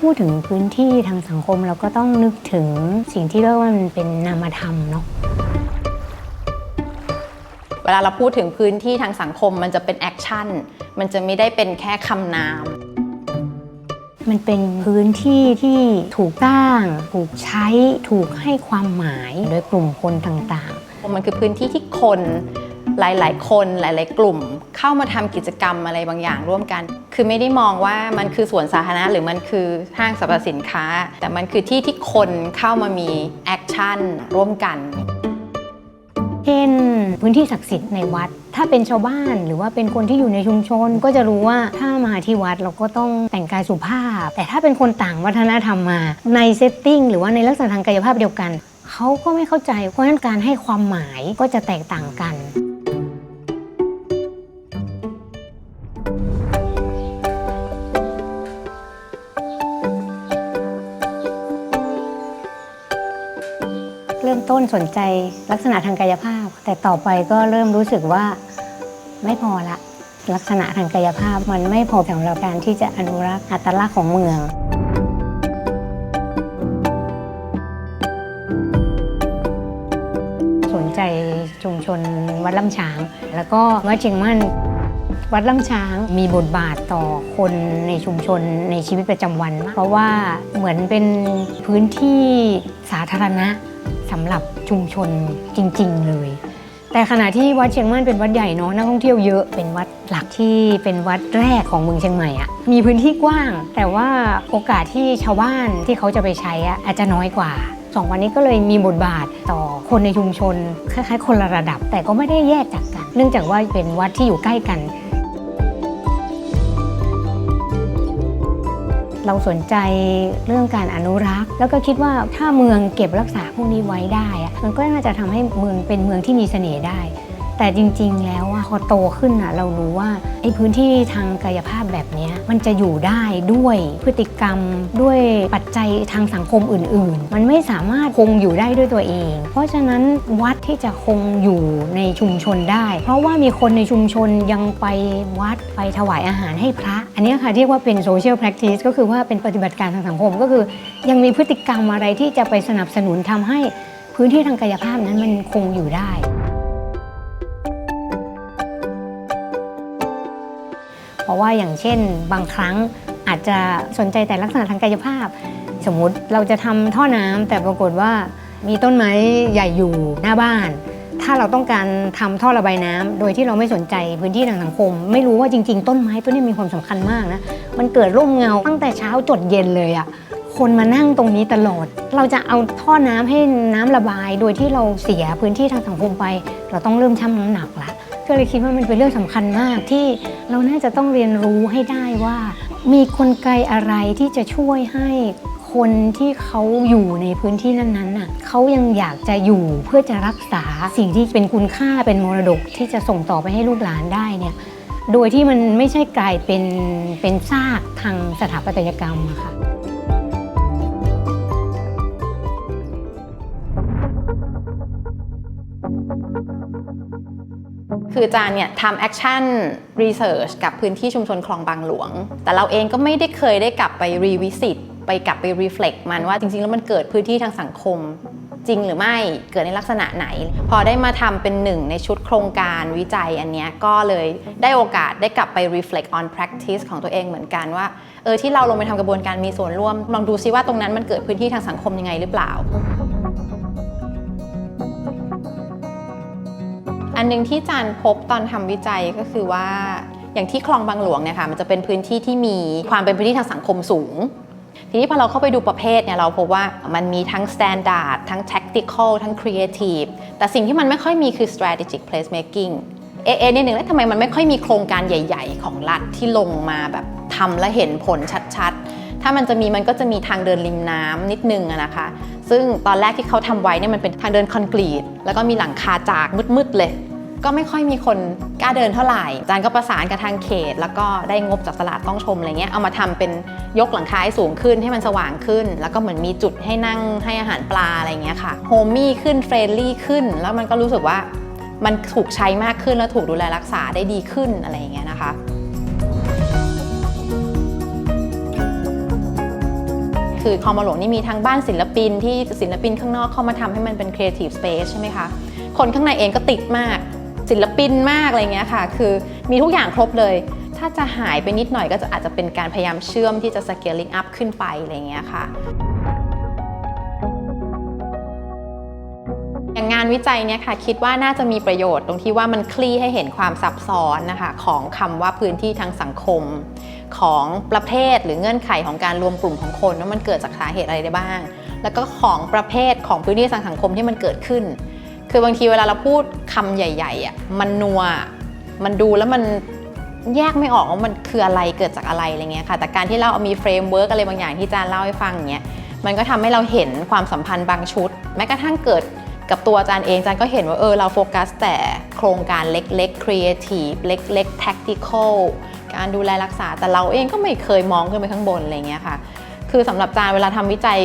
พูดถึงพื้นที่ทางสังคมเราก็ต้องนึกถึงสิ่งที่เรียกว่ามันเป็นนามธรรมเนาะเวลาเราพูดถึงพื้นที่ทางสังคมมันจะเป็นแอคชั่น มันจะไม่ได้เป็นแค่คำนาม มันเป็นพื้นที่ที่ถูกสร้าง ถูกใช้ ถูกให้ความหมายโดยกลุ่มคนต่างมันคือพื้นที่ที่คน หลาย ๆ คนหลาย ๆ กลุ่ม เข้ามาทำกิจกรรมอะไรบางอย่างร่วมกัน คือไม่ได้มองว่ามันคือสวนสาธารณะหรือมันคือห้างสรรพสินค้า แต่มันคือที่ที่คนเข้ามามีแอคชั่นร่วมกันเช่นพื้นที่ศักดิ์สิทธิ์ในวัด ถ้าเป็นชาวบ้านหรือว่าเป็นคนที่อยู่ในชุมชน ก็จะรู้ว่าถ้ามาที่วัดเราก็ต้องแต่งกายสุภาพ แต่ถ้าเป็นคนต่างวัฒนธรรมมา ในเซตติ้งหรือว่าในลักษณะทางกายภาพเดียวกัน เขาก็ไม่เข้าใจเพราะฉะนั้นการให้ความหมายก็จะแตกต่างกัน ริ่มต้นสนใจลักษณะทางกายภาพ แต่ต่อไปก็เริ่มรู้สึกว่าไม่พอละ ลักษณะทางกายภาพมันไม่พอสำหรับการที่จะอนุรักษ์อัตลักษณ์ของเมืองสนใจชุมชนวัดลำช้าง แล้วก็วัดเชียงมั่น วัดลำช้างมีบทบาทต่อคนในชุมชนในชีวิตประจำวัน เพราะว่าเหมือนเป็นพื้นที่สาธารณะ สำหรับชุมชนจริง ๆ เลย แต่ขณะที่วัดเชียงมั่นเป็นวัดใหญ่เนาะนักท่องเที่ยวเยอะเป็นวัดหลักที่เป็นวัดแรกของเมืองเชียงใหม่อะมีพื้นที่กว้าง แต่ว่าโอกาสที่ชาวบ้านที่เขาจะไปใช้อะอาจจะน้อยกว่าสองวันนี้ก็เลยมีบทบาทต่อคนในชุมชนคล้ายๆ คนละระดับ แต่ก็ไม่ได้แยกจากกัน เนื่องจากว่าเป็นวัดที่อยู่ใกล้กัน เราสนใจเรื่องการอนุรักษ์ แล้วก็คิดว่าถ้าเมืองเก็บรักษาพวกนี้ไว้ได้ มันก็น่าจะทำให้เมืองเป็นเมืองที่มีเสน่ห์ได้ แต่จริง ๆ แล้วอะพอโตขึ้นอะเรารู้ว่าไอ้พื้นที่ทางกายภาพแบบนี้มันจะอยู่ได้ด้วยพฤติกรรมด้วยปัจจัยทางสังคมอื่น ๆ มันไม่สามารถคงอยู่ได้ด้วยตัวเอง เพราะฉะนั้นวัดที่จะคงอยู่ในชุมชนได้ เพราะว่ามีคนในชุมชนยังไปวัดไปถวายอาหารให้พระ อันนี้ค่ะเรียกว่าเป็น social practice ก็คือว่าเป็นปฏิบัติการทางสังคมก็คือ ยังมีพฤติกรรมอะไรที่จะไปสนับสนุนทำให้พื้นที่ทางกายภาพนั้นมันคงอยู่ได้ ราะว่าอย่างเช่นบางครั้งอาจจะสนใจแต่ลักษณะทางกายภาพ สมมุติเราจะทำท่อน้ำแต่ปรากฏว่ามีต้นไม้ใหญ่อยู่หน้าบ้าน ถ้าเราต้องการทำท่อระบายน้ำโดยที่เราไม่สนใจพื้นที่ทางสังคม ไม่รู้ว่าจริง ๆ ต้นไม้ต้นนี้มีความสำคัญมากนะมันเกิดร่มเงาตั้งแต่เช้าจดเย็นเลยอะคนมานั่งตรงนี้ตลอด เราจะเอาท่อน้ำให้น้ำระบาย โดยที่เราเสียพื้นที่ทางสังคมไป เราต้องเริ่มชั่งน้ำหนักละ ก็เลยคิดว่ามันเป็นเรื่องสำคัญมากที่เราน่าจะต้องเรียนรู้ให้ได้ว่า มีกลไกอะไรที่จะช่วยให้คนที่เขาอยู่ในพื้นที่นั้นๆน่ะเขายังอยากจะอยู่เพื่อจะรักษาสิ่งที่เป็นคุณค่าเป็นมรดกที่จะส่งต่อไปให้ลูกหลานได้เนี่ยโดยที่มันไม่ใช่กลายเป็นเป็นซากทางสถาปัตยกรรมอะค่ะ คืออาจารย์เนี่ยทำแอคชั่นรีเสิร์ชกับพื้นที่ชุมชนคลองบางหลวง แต่เราเองก็ไม่ได้เคยได้กลับไปรีวิสิตไปกลับไปรีเฟล็กมันว่าจริงๆ แล้วมันเกิดพื้นที่ทางสังคม จริงหรือไม่เกิดในลักษณะไหน พอได้มาทำเป็นหนึ่งในชุดโครงการวิจัยอันเนี้ยก็เลยได้โอกาสได้กลับไป reflect on practice ของตัวเองเหมือนกันว่าเออที่เราลงไปทำกระบวนการมีส่วนร่วม ลองดูซิว่าตรงนั้นมันเกิดพื้นที่ทางสังคมยังไงหรือเปล่า อันหนึงที่จานพบตอนทำวิจัยก็คือว่าอย่างที่คลองบางหลวงเนี่ยค่ะมันจะเป็นพื้นที่ที่มีความเป็นพื้นที่ทางสังคมสูง ทีนี้พอเราเข้าไปดูประเภทเนี่ยเราพบว่ามันมีทั้ง standard ทั้ง tactical ทั้ง creative แต่สิ่งที่มันไม่ค่อยมีคือ strategic placemaking เอะเอนิดหนึ่งแล้วทำไมมันไม่ค่อยมีโครงการใหญ่ ๆ ของรัฐที่ลงมาแบบทำและเห็นผลชัดๆ ถ้ามันจะมีมันก็จะมีทางเดินริมน้ำนิดนึงนะคะ ซึ่งตอนแรกที่เขาทำไว้เนี่ยมันเป็นทางเดินคอนกรีต แล้วก็มีหลังคาจากมืดๆเลย ก็ไม่ค่อยมีคนกล้าเดินเท่าไหร่จารย์ก็ประสานกับทางเขต แล้วก็ได้งบจากตลาดต้องชมอะไรเงี้ยเอามาทำเป็นยกหลังคาให้สูงขึ้นให้มันสว่างขึ้น แล้วก็เหมือนมีจุดให้นั่งให้อาหารปลาอะไรเงี้ยค่ะโฮมี่ขึ้นเฟรนลี่ขึ้น แล้วมันก็รู้สึกว่ามันถูกใช้มากขึ้นแล้วถูกดูแลรักษาได้ดีขึ้นอะไรอย่างเงี้ยนะคะคือคองบหลวงนี่มีทั้งบ้านศิลปินที่ศิลปินข้างนอกเข้ามาทำให้มันเป็น creative space ใช่ไหมคะ คนข้างในเองก็ติดมาก ศิลปินมากอะไรเงี้ยค่ะ คือมีทุกอย่างครบเลย ถ้าจะหายไปนิดหน่อยก็จะอาจจะเป็นการพยายามเชื่อมที่จะ scaling up ขึ้นไปอะไรเงี้ยค่ะอย่างงานวิจัยเนี่ยค่ะคิดว่าน่าจะมีประโยชน์ตรงที่ว่ามันคลี่ให้เห็นความซับซ้อนนะคะของคำว่าพื้นที่ทางสังคม ของประเภทหรือเงื่อนไขของการรวมกลุ่มของคนว่ามันเกิดจากสาเหตุอะไรได้บ้าง แล้วก็ของประเภทของพื้นที่ทางสังคมที่มันเกิดขึ้น คือบางทีเวลาเราพูดคำใหญ่ๆอะมันนัวมันดูแล้วมันแยกไม่ออกว่ามันคืออะไรเกิดจากอะไรอะไรเงี้ยค่ะ แต่การที่เราเอามีเฟรมเวิร์กอะไรบางอย่างที่อาจารย์เล่าให้ฟังเงี้ยมันก็ทำให้เราเห็นความสัมพันธ์บางชุด แม้กระทั่งเกิดกับตัวอาจารย์เองอาจารย์ก็เห็นว่าเออเราโฟกัสแต่โครงการเล็กๆ creative เล็กๆ tactical การดูแลรักษาแต่เราเองก็ไม่เคยมองขึ้นไปข้างบนอะไรเงี้ยค่ะ คือสำหรับอาจารย์เวลาทำวิจัย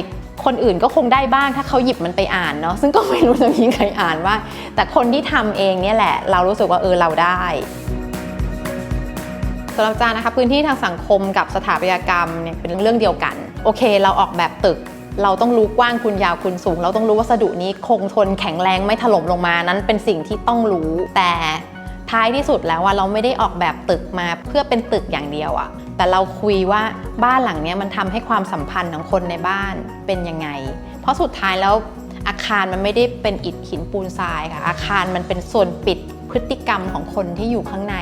คนอื่นก็คงได้บ้างถ้าเขาหยิบมันไปอ่านเนาะซึ่งก็ไม่รู้จะมีใครอ่านว่าแต่คนที่ทำเองเนี่ยแหละ เรารู้สึกว่าเออเราได้สำหรับจานะคะพื้นที่ทางสังคมกับสถาปัตยกรรมเนี่ยเป็นเรื่องเดียวกัน โอเค เราออกแบบตึก เราต้องรู้กว้างคุณยาวคุณสูง เราต้องรู้วัสดุนี้คงทนแข็งแรงไม่ถล่มลงมานั้นเป็นสิ่งที่ต้องรู้แต่ท้ายที่สุดแล้วว่าเราไม่ได้ออกแบบตึกมาเพื่อเป็นตึกอย่างเดียวอะ แต่เราคุยว่าบ้านหลังนี้มันทำให้ความสัมพันธ์ของคนในบ้านเป็นยังไง เพราะสุดท้ายแล้วอาคารมันไม่ได้เป็นอิฐหินปูนทรายค่ะ อาคารมันเป็นส่วนปิดพฤติกรรมของคนที่อยู่ข้างใน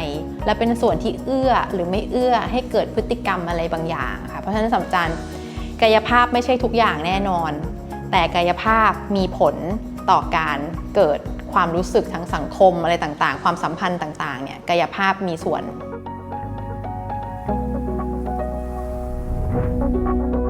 และเป็นส่วนที่เอื้อหรือไม่เอื้อให้เกิดพฤติกรรมอะไรบางอย่างค่ะ เพราะฉะนั้นสำหรับอาจารย์กายภาพไม่ใช่ทุกอย่างแน่นอน แต่กายภาพมีผลต่อการเกิดความรู้สึกทางสังคมอะไรต่างๆ ความสัมพันธ์ต่างๆเนี่ยกายภาพมีส่วน Thank you.